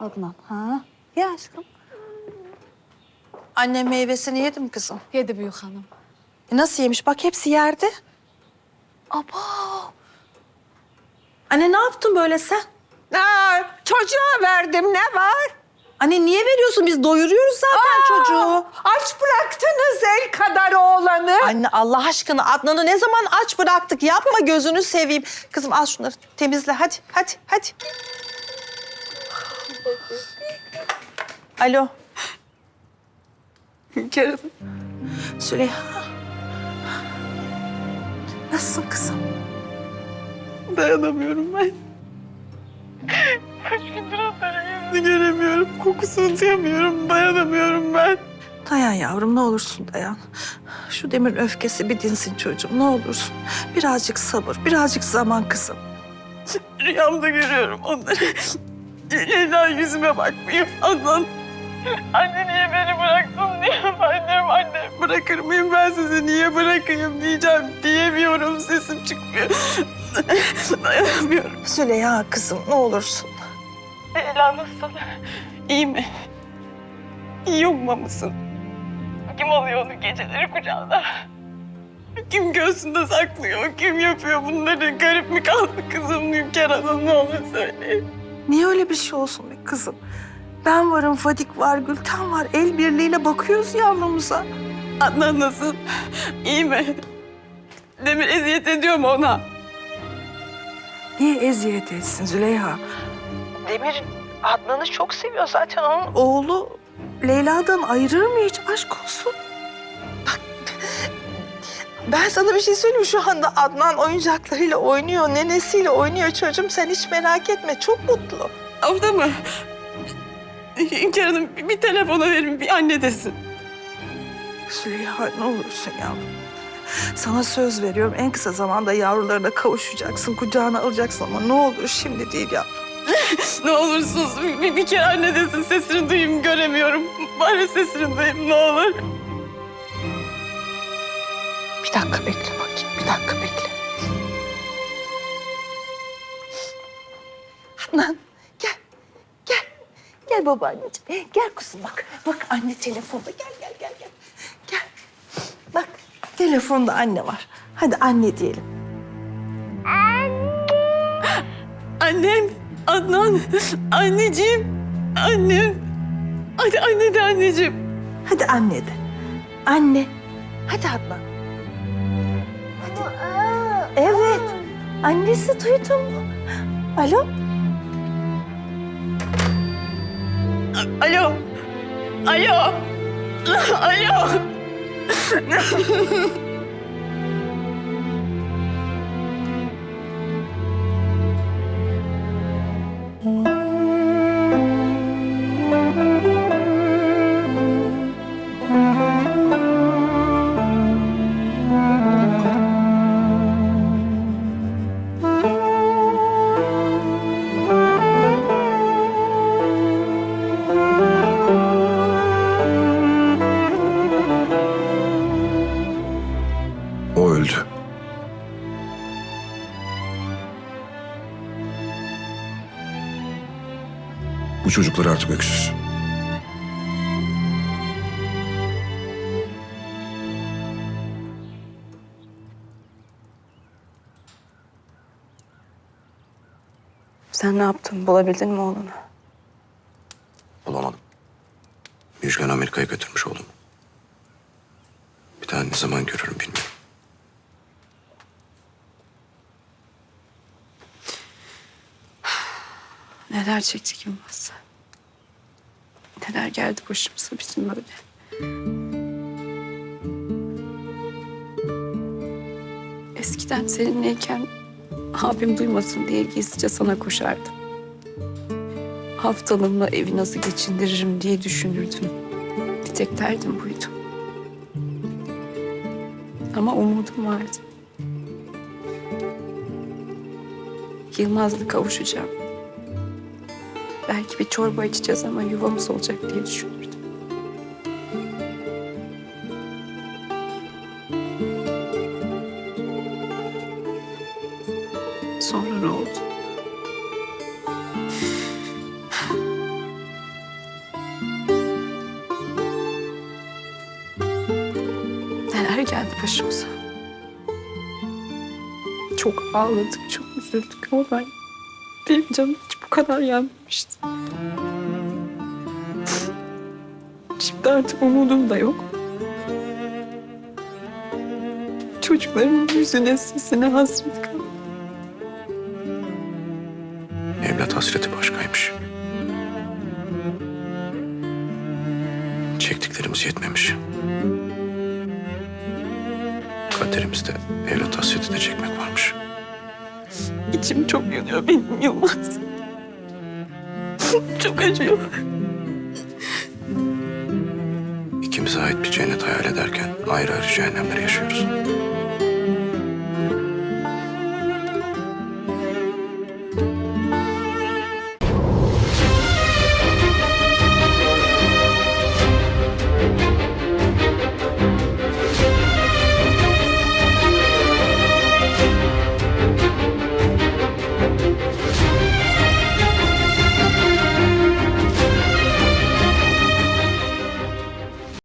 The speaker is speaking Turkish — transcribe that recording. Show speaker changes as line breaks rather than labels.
Adnan. Ha? Ye aşkım.
Annem meyvesini yedi mi kızım?
Yedi büyük hanım.
E nasıl yemiş? Bak hepsi yerde.
Aba.
Anne ne yaptın böyle sen?
Aa, çocuğa verdim ne var?
Anne niye veriyorsun? Biz doyuruyoruz zaten çocuğu.
Aç bıraktınız el kadar oğlanı.
Anne Allah aşkına Adnan'ı ne zaman aç bıraktık? Yapma gözünü seveyim. Kızım al şunları temizle hadi hadi hadi. Alo.
Hünkârım.
Süleyha. Nasılsın kızım?
Dayanamıyorum ben. Kaç gündür onların yüzünü göremiyorum. Kokusunu duyamıyorum. Dayanamıyorum ben.
Dayan yavrum ne olursun dayan. Şu demir öfkesi bir dinsin çocuğum ne olursun. Birazcık sabır, birazcık zaman kızım.
Rüyamda görüyorum onları. Leyla yüzüme bakmıyor. Adnan. Anne niye beni bıraktın diyor. Annem anne bırakır mıyım ben sizi niye bırakayım diyeceğim. Diyemiyorum sesim çıkmıyor. Dayanamıyorum.
Süleyha kızım ne olursun.
Leyla nasıl? İyi mi? İyi umma mısın? Kim alıyor onu geceleri kucağına? Kim göğsünde saklıyor? Kim yapıyor bunları? Garip mi kaldı kızım Hünkâr Hanım ne olur söyle.
Niye öyle bir şey olsun be kızım? Ben varım, Fadik var, Gülten var. El birliğiyle bakıyoruz yavrumuza.
Adnan nasıl? İyi mi? Demir eziyet ediyor mu ona?
Niye eziyet etsin Züleyha? Demir Adnan'ı çok seviyor zaten. Onun oğlu Leyla'dan ayırır mı hiç? Aşk olsun. Ben sana bir şey söyleyeyim? Şu anda Adnan oyuncaklarıyla oynuyor, nenesiyle oynuyor çocuğum. Sen hiç merak etme. Çok mutlu.
Orada mı? Hünkâr Hanım bir, bir telefona verin bir anne desin.
Züleyha ne olursun yavrum. Sana söz veriyorum en kısa zamanda yavrularına kavuşacaksın, kucağına alacaksın ama ne olur şimdi değil yavrum.
Ne olursunuz bir, bir kere anne desin sesini duyayım göremiyorum. Bari sesini duyayım ne olur.
Bir dakika bekle bakayım, bir dakika bekle. Adnan gel, gel. Gel babaanneciğim, gel kuzum bak. Bak anne telefonda, gel gel gel gel. Gel. Bak telefonda anne var. Hadi anne diyelim.
Annem, Adnan, anneciğim, annem. Hadi anne de anneciğim.
Hadi anne de. Anne. Hadi Adnan. Evet. Annesi duydun mu? Alo.
Alo, alo, alo.
Bu çocuklar artık öksüz.
Sen ne yaptın? Bulabildin mi oğlunu?
Bulamadım. Müjgan Amerika'ya götürmüş oğlumu. Bir daha ne zaman görürüm bilmiyorum.
Neler çektik Yılmaz? Neler geldi başımıza bizim böyle? Eskiden seninleyken abim duymasın diye gizlice sana koşardım. Haftalığımla evi nasıl geçindiririm diye düşünürdüm. Bir tek derdim buydu. Ama umudum vardı. Yılmaz'la kavuşacağım. Belki bir çorba içeceğiz ama yuvamız olacak diye düşünürdüm. Sonra ne oldu?
Neler geldi başımıza? Çok ağladık, çok üzüldük ama ben... Değil canım? Bu kadar yanmamıştı. Şimdi artık umudum da yok. Çocukların yüzüne, sesine hasret kaldım.
Evlat hasreti başkaymış. Çektiklerimiz yetmemiş. Kaderimizde evlat hasreti de çekmek varmış.
İçim çok yanıyor benim Yılmaz. çok acıyor.
İkimize ait bir cennet hayal ederken ayrı ayrı cehennemler yaşıyoruz.